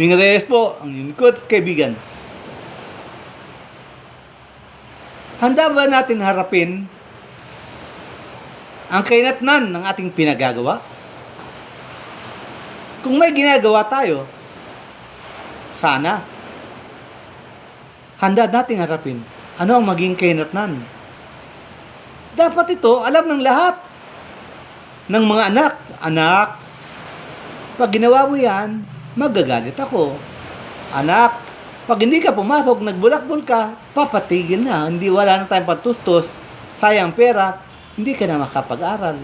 Ming Reyes po, ang lingkod kaibigan. Handa ba natin harapin ang kainatnan ng ating pinagagawa? Kung may ginagawa tayo, sana, handa nating harapin ano ang maging kainatnan. Dapat ito alam ng lahat ng mga anak. Anak, pag ginawa mo yan, magagalit ako. Anak, pag hindi ka pumasok, nagbulakbol ka, papatigil na. Hindi wala na tayong patustos, sayang pera, hindi ka na makapag-aral.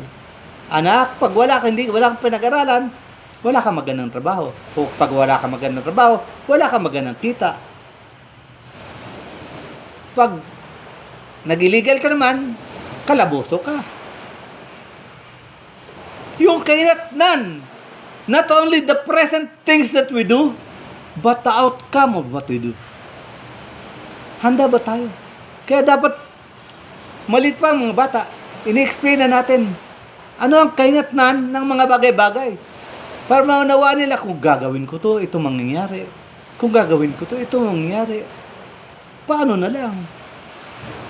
Anak, pag wala ka, hindi, wala kang pinag-aralan, wala kang magandang trabaho. O pag wala kang magandang trabaho, wala kang magandang kita. Pag nag-illegal ka naman, kalaboso ka. Yung kainatnan, not only the present things that we do, but the outcome of what we do. Handa ba tayo? Kaya dapat, malit pa mga bata, ini-explain na natin ano ang kainatnan ng mga bagay-bagay. Para maunawaan nila kung gagawin ko to, ito mangyayari. Kung gagawin ko to, ito mangyayari. Paano na lang?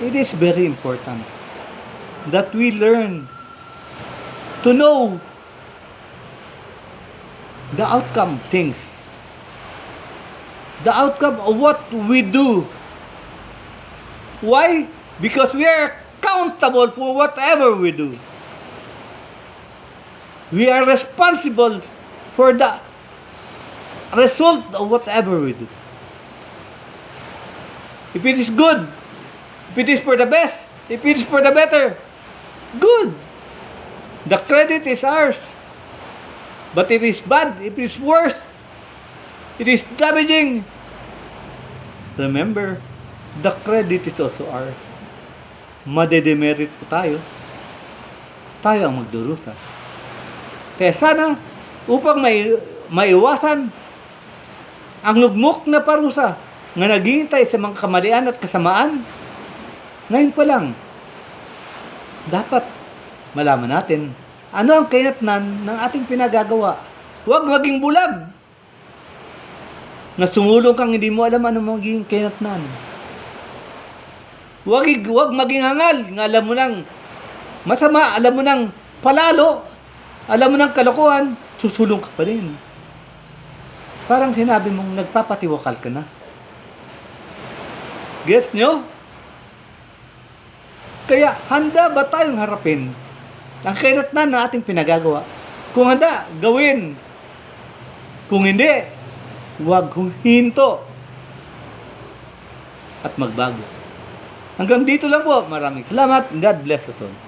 It is very important that we learn to know the outcome things. The outcome of what we do. Why? Because we are accountable for whatever we do. We are responsible for the result of whatever we do. If it is good, if it is for the best, if it is for the better, good. The credit is ours. But if it's bad, if it's worse, it is damaging, remember, the credit is also ours. Madedemerit po tayo. Tayo ang magdurusa. Kaya sana, upang may, maiwasan ang lugmok na parusa nga naghihintay sa mga kamalian at kasamaan, ngayon pa lang, dapat malaman natin ano ang kainatnan ng ating pinagagawa. Huwag maging bulag na sumulong kang hindi mo alam ano magiging kainatnan. Huwag, huwag maging hangal nga alam mo nang masama, alam mo nang palalo, alam mo nang kalokohan, susulong ka pa rin. Parang sinabi mong nagpapatiwakal ka na. Gets nyo? Kaya handa ba tayong harapin ang kainatnan na ating pinagagawa? Kung handa, gawin. Kung hindi, huwag hinto at magbago. Hanggang dito lang po. Maraming salamat. God bless us all.